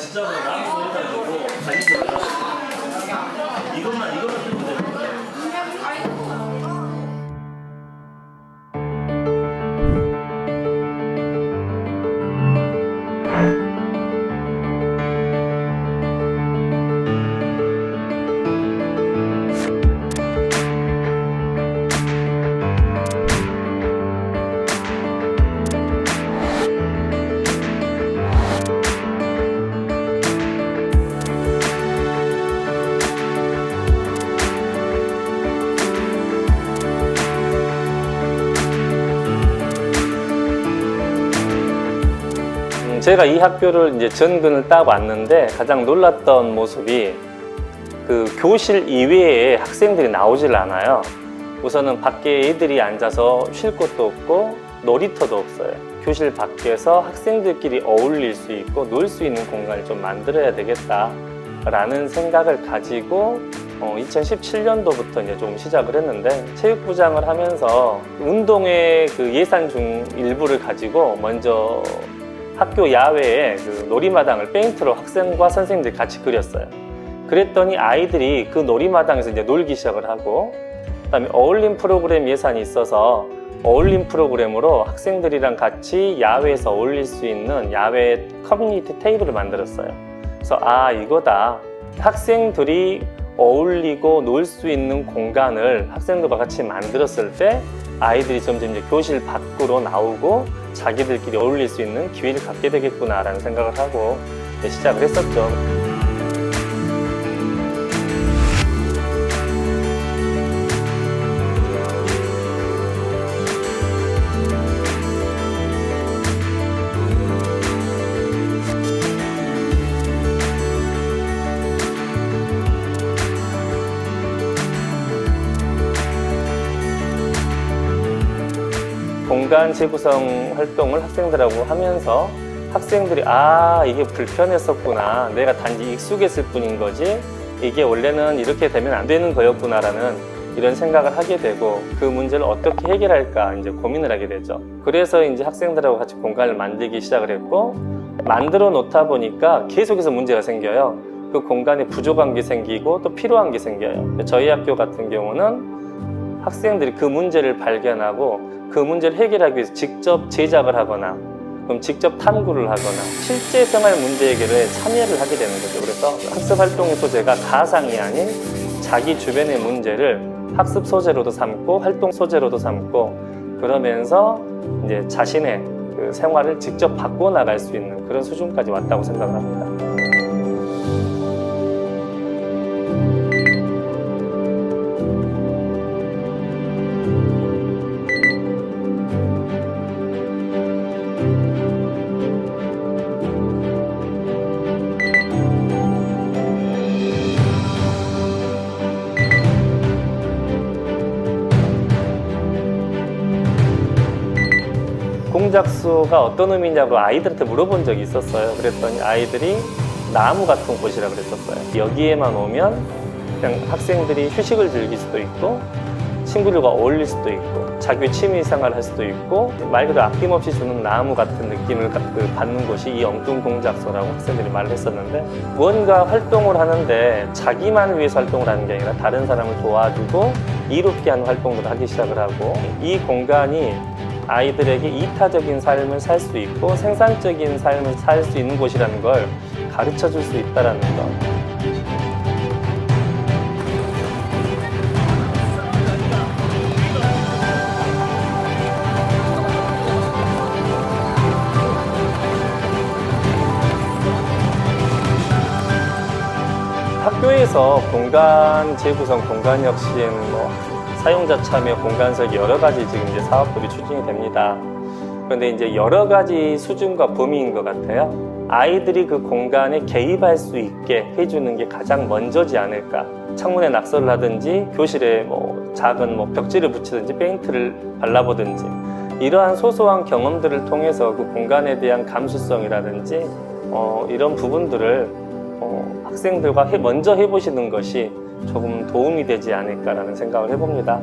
진짜 그냥 나무 해가지고 다시 들어 제가 이 학교를 이제 전근을 딱 왔는데 가장 놀랐던 모습이 그 교실 이외에 학생들이 나오질 않아요. 우선은 밖에 애들이 앉아서 쉴 곳도 없고 놀이터도 없어요. 교실 밖에서 학생들끼리 어울릴 수 있고 놀 수 있는 공간을 좀 만들어야 되겠다라는 생각을 가지고 2017년도부터 이제 좀 시작을 했는데 체육부장을 하면서 운동의 그 예산 중 일부를 가지고 먼저 학교 야외에 그 놀이마당을 페인트로 학생과 선생님들이 같이 그렸어요. 그랬더니 아이들이 그 놀이마당에서 이제 놀기 시작을 하고 그다음에 어울림 프로그램 예산이 있어서 어울림 프로그램으로 학생들이랑 같이 야외에서 어울릴 수 있는 야외 커뮤니티 테이블을 만들었어요. 그래서 아 이거다. 학생들이 어울리고 놀 수 있는 공간을 학생들과 같이 만들었을 때 아이들이 점점 이제 교실 밖으로 나오고 자기들끼리 어울릴 수 있는 기회를 갖게 되겠구나라는 생각을 하고 시작을 했었죠. 공간 재구성 활동을 학생들하고 하면서 학생들이 아 이게 불편했었구나. 내가 단지 익숙했을 뿐인 거지. 이게 원래는 이렇게 되면 안 되는 거였구나라는 이런 생각을 하게 되고 그 문제를 어떻게 해결할까 이제 고민을 하게 되죠. 그래서 이제 학생들하고 같이 공간을 만들기 시작을 했고 만들어 놓다 보니까 계속해서 문제가 생겨요. 그 공간에 부족한 게 생기고 또 필요한 게 생겨요. 저희 학교 같은 경우는 학생들이 그 문제를 발견하고 그 문제를 해결하기 위해서 직접 제작을 하거나 그럼 직접 탐구를 하거나 실제 생활 문제 해결에 참여를 하게 되는 거죠. 그래서 학습 활동의 소재가 가상이 아닌 자기 주변의 문제를 학습 소재로도 삼고 활동 소재로도 삼고 그러면서 이제 자신의 그 생활을 직접 바꿔 나갈 수 있는 그런 수준까지 왔다고 생각을 합니다. 공작수가 어떤 의미냐고 아이들한테 물어본 적이 있었어요. 그랬더니 아이들이 나무 같은 곳이라 그랬었어요. 여기에만 오면 그냥 학생들이 휴식을 즐길 수도 있고 친구들과 어울릴 수도 있고 자기 취미 생활을 할 수도 있고 말 그대로 아낌없이 주는 나무 같은 느낌을 가- 그 받는 곳이 이 엉뚱 공작소라고 학생들이 말을 했었는데 무언가 활동을 하는데 자기만 위해서 활동을 하는 게 아니라 다른 사람을 도와주고 이롭게 하는 활동을 하기 시작을 하고 이 공간이 아이들에게 이타적인 삶을 살 수 있고 생산적인 삶을 살 수 있는 곳이라는 걸 가르쳐 줄 수 있다라는 것. 학교에서 공간 재구성, 공간 혁신, 뭐 사용자 참여, 공간 설계 여러 가지 지금 이제 사업들이 추진이 됩니다. 그런데 이제 여러 가지 수준과 범위인 것 같아요. 아이들이 그 공간에 개입할 수 있게 해주는 게 가장 먼저지 않을까. 창문에 낙서를 하든지 교실에 뭐 작은 뭐 벽지를 붙이든지 페인트를 발라보든지 이러한 소소한 경험들을 통해서 그 공간에 대한 감수성이라든지 어, 이런 부분들을 어, 학생들과 해- 먼저 해보시는 것이 조금 도움이 되지 않을까라는 생각을 해봅니다.